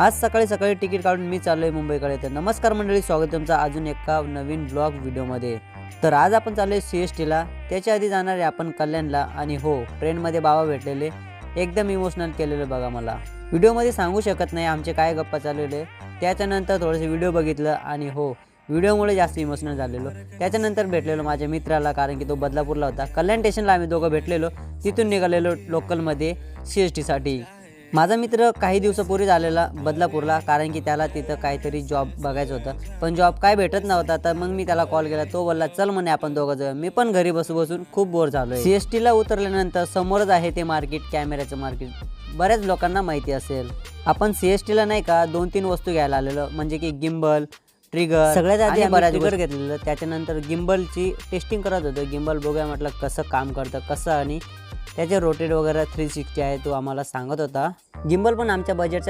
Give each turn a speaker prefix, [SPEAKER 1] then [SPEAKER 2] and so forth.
[SPEAKER 1] आज सकाळी सकाळी तिकीट काढून मी चाललोय मुंबईकडे. तर नमस्कार मंडळी स्वागत तुमचा अजून एका नवीन ब्लॉग व्हिडिओमध्ये तर आज आपण चाललोय सी एस टीला त्याच्या आधी जाणार आहे आपण कल्याणला आणि हो ट्रेनमध्ये बाबा भेटलेले. एकदम इमोशनल केलेलं बघा मला. व्हिडिओमध्ये सांगू शकत नाही आमचे काय गप्पा चाललेले. त्याच्यानंतर थोडंसं व्हिडिओ बघितलं आणि हो व्हिडिओमुळे जास्त इमोशनल झालेलो. त्याच्यानंतर भेटलेलो माझ्या मित्राला कारण की तो बदलापूरला होता. कल्याण स्टेशनला आम्ही दोघं भेटलेलो. तिथून निघालेलो लोकलमध्ये सी एस टीसाठी माझा मित्र काही दिवसापूर्वी झालेला बदलापूरला कारण की त्याला तिथं काहीतरी जॉब बघायचं होतं. पण जॉब काय भेटत नव्हता तर मग मी त्याला कॉल केला. तो बोलला चल म्हणे आपण दोघं जाऊया. मी पण घरी बसू बसून खूप बोर झालो सी एस टीला उतरल्यानंतर समोरच आहे ते मार्केट कॅमेऱ्याचं मार्केट बऱ्याच लोकांना माहिती असेल. आपण सी एस टीला नाही का दोन तीन वस्तू घ्यायला आलेलो. म्हणजे की गिम्बल ट्रिगर सगळ्यात आधी बऱ्याच ट्रिगर घेतलेलं. त्याच्यानंतर गिम्बलची टेस्टिंग करत होतो. गिम्बल बघूया म्हटलं कसं काम करतं कसं आणि त्याचे रोटेट वगैरे थ्री सिक्स्टी आहे तो आम्हाला सांगत होता. गिम्बल पण आमच्या बजेटच्या